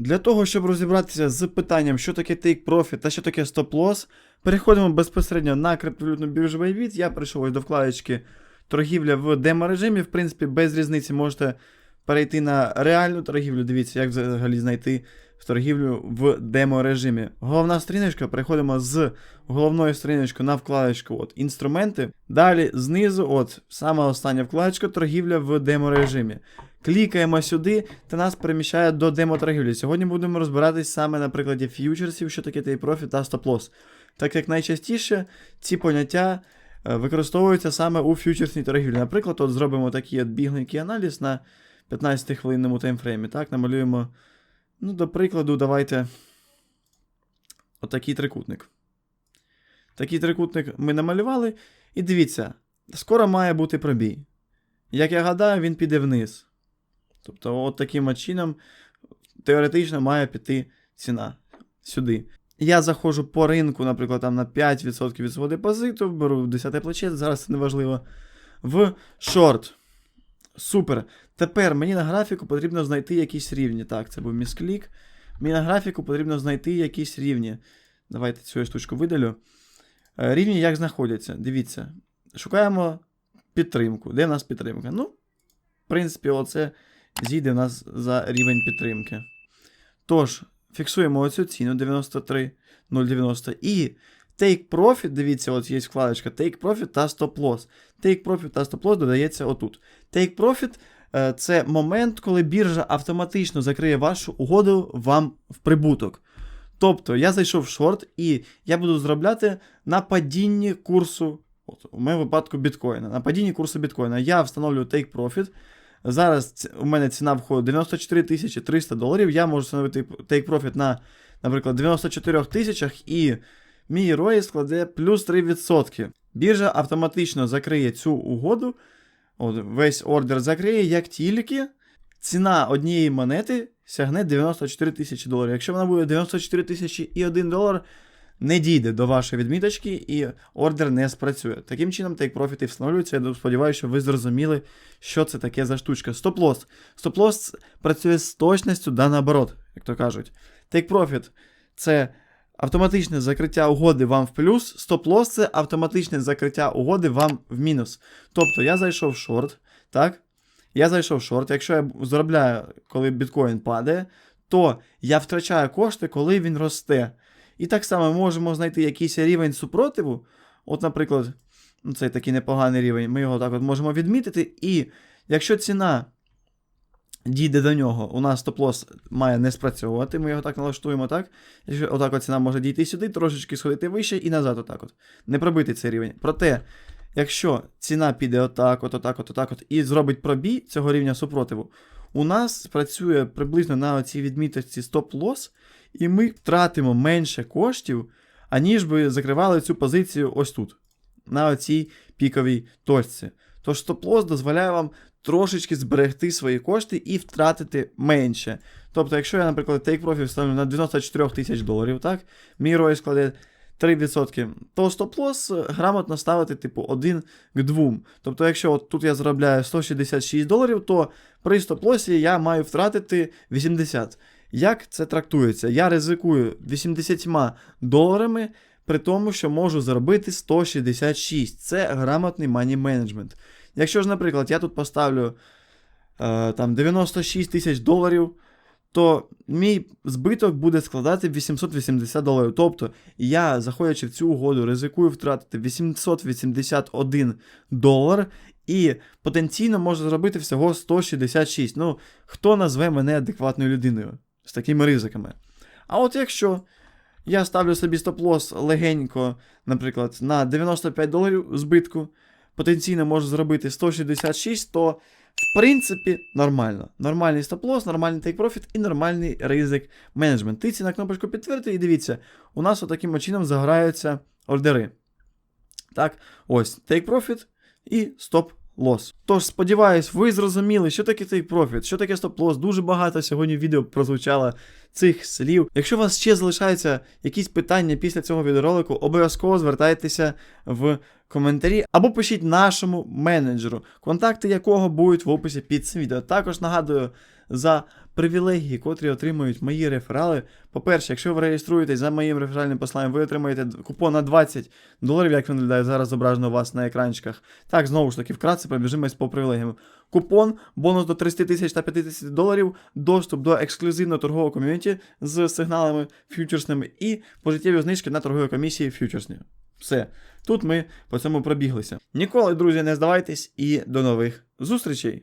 Для того, щоб розібратися з питанням, що таке take profit та що таке stop loss, переходимо безпосередньо на криптовалютну біржу Bybit. Я прийшов до вкладочки торгівля в демо-режимі. В принципі, без різниці можете перейти на реальну торгівлю. Дивіться, як взагалі знайти торгівлю в демо-режимі. Головна сторіночка, переходимо з головної сторіночки на вкладочку от, інструменти. Далі знизу, от, сама остання вкладочка торгівля в демо-режимі. Клікаємо сюди та нас переміщає до демо-торгівлі. Сьогодні будемо розбиратись саме на прикладі ф'ючерсів, що таке profit та loss. Так як найчастіше ці поняття е, використовуються саме у ф'ючерсній торгівлі. Наприклад, от зробимо такий от бігленький аналіз на 15-хвилинному таймфреймі. Так, намалюємо. Ну, до прикладу, давайте. Отакий трикутник. Такий трикутник ми намалювали. І дивіться, скоро має бути пробій. Як я гадаю, він піде вниз. Тобто, от таким чином, теоретично має піти ціна сюди. Я заходжу по ринку, наприклад, там на 5% від свого депозиту, беру 10 плече, зараз це не важливо. В шорт. Супер. Тепер мені на графіку потрібно знайти якісь рівні. Так, це був місклік. Мені на графіку потрібно знайти якісь рівні. Давайте цю штучку видалю. Е, Рівні як знаходяться. Дивіться. Шукаємо підтримку. Де в нас підтримка? Ну, в принципі, оце зійде в нас за рівень підтримки. Тож, фіксуємо оцю ціну 93,090 і Take Profit, дивіться, от є вкладочка Take Profit та Stop Loss. Take Profit та Stop Loss додається отут. Take Profit е, це момент, коли біржа автоматично закриє вашу угоду вам в прибуток. Тобто я зайшов в шорт і я буду зробляти на падінні курсу, от, у моєму випадку біткоїна. На падінні курсу біткоїна я встановлюю Take Profit. Зараз у мене ціна входить 94 тисячі 300 доларів. Я можу встановити Take Profit на, наприклад, 94 тисячах і мій ROI складе плюс 3%. Біржа автоматично закриє цю угоду, от, весь ордер закриє, як тільки ціна однієї монети сягне 94 тисячі доларів. Якщо вона буде 94 тисячі і 1 долар, не дійде до вашої відміточки і ордер не спрацює. Таким чином, take profit і встановлюється. Я сподіваюся, що ви зрозуміли, що це таке за штучка. Стоп-лосс. Стоп-лосс працює з точністю да наоборот, як то кажуть. Take profit це автоматичне закриття угоди вам в плюс, стоп-лосс це автоматичне закриття угоди вам в мінус. Тобто я зайшов в шорт, так? Я зайшов в шорт. Якщо я заробляю, коли біткоін падає, то я втрачаю кошти, коли він росте. І так само можемо знайти якийсь рівень супротиву. От, наприклад, ну, цей такий непоганий рівень, ми його так от можемо відмітити. І якщо ціна дійде до нього, у нас стоп-лосс має не спрацьовувати, ми його так налаштуємо, так? Якщо отак от ціна може дійти сюди, трошечки сходити вище і назад, отак от. Не пробити цей рівень. Проте, якщо ціна піде отак, от, отак, от, отак, от, і зробить пробій цього рівня супротиву, у нас працює приблизно на оцій відміточці стоп-лосс, і ми втратимо менше коштів, аніж би закривали цю позицію ось тут, на оцій піковій точці. Тож стоп-лосс дозволяє вам трошечки зберегти свої кошти і втратити менше. Тобто, якщо я, наприклад, take profit ставлю на 94 тисяч доларів, так, мій ROI складе 3%, то стоп-лосс грамотно ставити, типу, 1 к 2. Тобто, якщо от тут я заробляю 166 доларів, то при стоп-лосі я маю втратити 80. Як це трактується? Я ризикую 80 доларами, при тому, що можу заробити 166. Це грамотний мані менеджмент. Якщо ж, наприклад, я тут поставлю е, там 96 тисяч доларів, то мій збиток буде складати 880 доларів. Тобто я, заходячи в цю угоду, ризикую втратити 881 долар і потенційно можу зробити всього 166. Ну, хто назве мене адекватною людиною з такими ризиками? А от якщо я ставлю собі стоп-лосс легенько, наприклад, на 95 доларів збитку, потенційно можу зробити 166, то в принципі нормально. Нормальний стоп-лосс, нормальний take-profit і нормальний ризик менеджмент. Тиці на кнопочку підтвердити і дивіться, у нас отаким чином заграються ордери. Так, ось take-profit і стоп Лос. Тож, сподіваюсь, ви зрозуміли, що таке take profit, що таке стоп-лос. Дуже багато сьогодні відео прозвучало цих слів. Якщо у вас ще залишаються якісь питання після цього відеоролику, обов'язково звертайтеся в коментарі або пишіть нашому менеджеру, контакти якого будуть в описі під цим відео. Також нагадую, за привілегії, котрі отримують мої реферали. По-перше, якщо ви реєструєтесь за моїм реферальним посланням, ви отримаєте купон на 20 доларів, як він виглядає зараз зображено у вас на екранчиках. Так, знову ж таки, вкратце пробіжимось по привілегіям. Купон, бонус до 30 тисяч та 50 доларів, доступ до ексклюзивного торгового ком'юніті з сигналами фьючерсними і пожиттєві знижки на торгові комісії фьючерсні. Все. Тут ми по цьому пробіглися. Ніколи, друзі, не здавайтесь і до нових зустрічей!